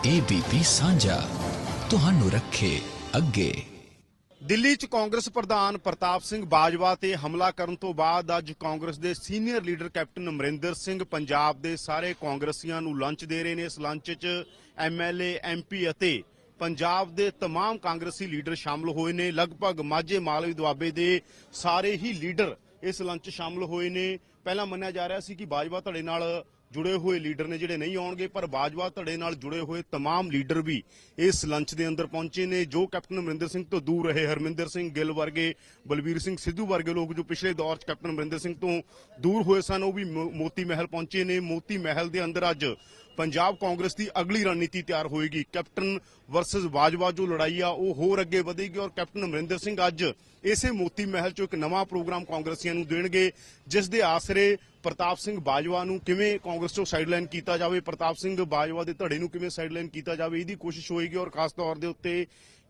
ABP ਸਾਂਝਾ ਤੁਹਾਨੂੰ ਰੱਖੇ ਅੱਗੇ ਦਿੱਲੀ 'ਚ ਕਾਂਗਰਸ ਪ੍ਰਧਾਨ ਪ੍ਰਤਾਪ ਸਿੰਘ ਬਾਜਵਾ ਤੇ ਹਮਲਾ ਕਰਨ ਤੋਂ ਬਾਅਦ ਅੱਜ ਕਾਂਗਰਸ ਦੇ senior leader captain Amarinder Singh Punjab ਦੇ ਸਾਰੇ ਕਾਂਗਰਸੀਆਂ ਨੂੰ ਲੰਚ ਦੇ ਰਹੇ ਨੇ ਇਸ ਲੰਚ 'ਚ ਐਮਐਲਏ ਐਮਪੀ ਅਤੇ ਪੰਜਾਬ ਦੇ तमाम ਕਾਂਗਰਸੀ ਲੀਡਰ ਸ਼ਾਮਲ ਹੋਏ ਨੇ ਲਗਭਗ ਮਾਝੇ ਮਾਲਵੇ ਦੁਆਬੇ ਦੇ ਸਾਰੇ ਹੀ ਲੀਡਰ ਇਸ ਲੰਚ 'ਚ ਸ਼ਾਮਲ ਹੋਏ ਨੇ ਪਹਿਲਾਂ ਮੰਨਿਆ ਜਾ ਰਿਹਾ ਸੀ ਕਿ ਬਾਜਵਾ ਧੜੇ ਨਾਲ ਜੁੜੇ ਹੋਏ ਲੀਡਰ ਨੇ ਜਿਹੜੇ ਨਹੀਂ ਆਉਣਗੇ ਪਰ ਬਾਜਵਾ ਧੜੇ ਨਾਲ ਜੁੜੇ ਹੋਏ तमाम ਲੀਡਰ ਵੀ ਇਸ ਲੰਚ ਦੇ ਅੰਦਰ ਪਹੁੰਚੇ ਨੇ ਜੋ ਕੈਪਟਨ ਅਮਰਿੰਦਰ ਸਿੰਘ ਤੋਂ ਦੂਰ ਰਹੇ ਹਰਮਿੰਦਰ ਸਿੰਘ ਗਿੱਲ ਵਰਗੇ ਬਲਬੀਰ ਸਿੰਘ ਸਿੱਧੂ ਵਰਗੇ ਲੋਕ ਜੋ ਪਿਛਲੇ ਦੌਰ 'ਚ ਕੈਪਟਨ ਅਮਰਿੰਦਰ ਸਿੰਘ ਤੋਂ ਦੂਰ ਹੋਏ ਸਨ ਉਹ ਵੀ ਮੋ- ਮੋਤੀ ਮਹਿਲ ਪਹੁੰਚੇ ਨੇ ਮੋਤੀ ਮਹਿਲ ਦੇ ਅੰਦਰ ਅੱਜ ਪੰਜਾਬ ਕਾਂਗਰਸ ਦੀ ਅਗਲੀ ਰਣਨੀਤੀ ਤਿਆਰ ਹੋਏਗੀ। ਕੈਪਟਨ ਵਰਸਸ ਬਾਜਵਾ ਜੋ ਲੜਾਈ ਆ, ਉਹ ਹੋਰ ਅੱਗੇ ਵਧੇਗੀ ਔਰ ਕੈਪਟਨ ਅਮਰਿੰਦਰ ਸਿੰਘ ਅੱਜ ਇਸੇ ਮੋਤੀ ਮਹਿਲ 'ਚੋਂ ਇੱਕ ਨਵਾਂ ਪ੍ਰੋਗਰਾਮ ਕਾਂਗਰਸੀਆਂ ਨੂੰ ਦੇਣਗੇ, ਜਿਸ ਦੇ ਆਸਰੇ ਪ੍ਰਤਾਪ ਸਿੰਘ ਬਾਜਵਾ ਨੂੰ ਕਿਵੇਂ ਕਾਂਗਰਸ ਤੋਂ ਸਾਈਡਲਾਈਨ ਕੀਤਾ ਜਾਵੇ, ਪ੍ਰਤਾਪ ਸਿੰਘ ਬਾਜਵਾ ਦੇ ਧੜੇ ਨੂੰ ਕਿਵੇਂ ਸਾਈਡਲਾਈਨ ਕੀਤਾ ਜਾਵੇ, ਇਹਦੀ ਕੋਸ਼ਿਸ਼ ਹੋਏਗੀ ਔਰ ਖਾਸ ਤੌਰ ਦੇ ਉੱਤੇ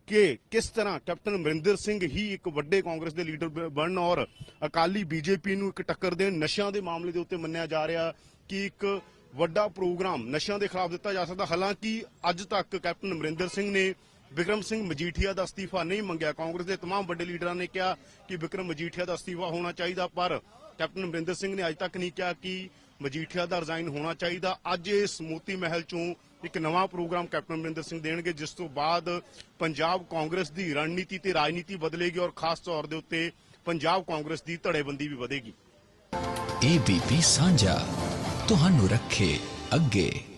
ਕਿ ਕਿਸ ਤਰ੍ਹਾਂ ਕੈਪਟਨ ਅਮਰਿੰਦਰ ਸਿੰਘ ਹੀ ਇੱਕ ਵੱਡੇ ਕਾਂਗਰਸ ਦੇ ਲੀਡਰ ਬਣਨ ਔਰ ਅਕਾਲੀ ਬੀਜੇਪੀ ਨੂੰ ਇੱਕ ਟੱਕਰ ਦੇਣ, ਨਸ਼ਿਆਂ ਦੇ ਮਾਮਲੇ ਦੇ ਉੱਤੇ ਮੰਨਿਆ ਜਾ ਰਿਹਾ ਕਿ ਇੱਕ ਵੱਡਾ ਪ੍ਰੋਗਰਾਮ ਨਸ਼ਿਆਂ ਦੇ ਖਿਲਾਫ ਦਿੱਤਾ ਜਾ ਸਕਦਾ ਹਾਲਾਂਕਿ ਅੱਜ ਤੱਕ ਕੈਪਟਨ ਅਮਰਿੰਦਰ ਸਿੰਘ ਨੇ ਵਿਕਰਮ ਸਿੰਘ ਮਜੀਠੀਆ ਦਾ ਅਸਤੀਫਾ ਨਹੀਂ ਮੰਗਿਆ ਕਾਂਗਰਸ ਦੇ तमाम ਵੱਡੇ ਲੀਡਰਾਂ ਨੇ ਕਿਹਾ ਕਿ ਵਿਕਰਮ ਮਜੀਠੀਆ ਦਾ ਅਸਤੀਫਾ ਹੋਣਾ ਚਾਹੀਦਾ ਪਰ ਕੈਪਟਨ ਅਮਰਿੰਦਰ ਸਿੰਘ ਨੇ ਅੱਜ ਤੱਕ ਨਹੀਂ ਕਿਹਾ ਕਿ ਮਜੀਠੀਆ ਦਾ ਰਿਜ਼ਾਈਨ ਹੋਣਾ ਚਾਹੀਦਾ ਅੱਜ ਇਸ ਮੋਤੀ ਮਹਿਲ ਚੋਂ ਇੱਕ ਨਵਾਂ ਪ੍ਰੋਗਰਾਮ ਕੈਪਟਨ ਅਮਰਿੰਦਰ ਸਿੰਘ ਦੇਣਗੇ ਜਿਸ ਤੋਂ ਬਾਅਦ ਪੰਜਾਬ ਕਾਂਗਰਸ ਦੀ ਰਣਨੀਤੀ ਤੇ ਰਾਜਨੀਤੀ ਬਦਲੇਗੀ ਔਰ ਖਾਸ ਤੌਰ ਦੇ ਉੱਤੇ ਪੰਜਾਬ ਕਾਂਗਰਸ ਦੀ ਧੜੇਬੰਦੀ ਵੀ ਵਧੇਗੀ ABP ਸਾਂਝਾ ਤੁਹਾਨੂੰ ਰੱਖੇ ਅੱਗੇ।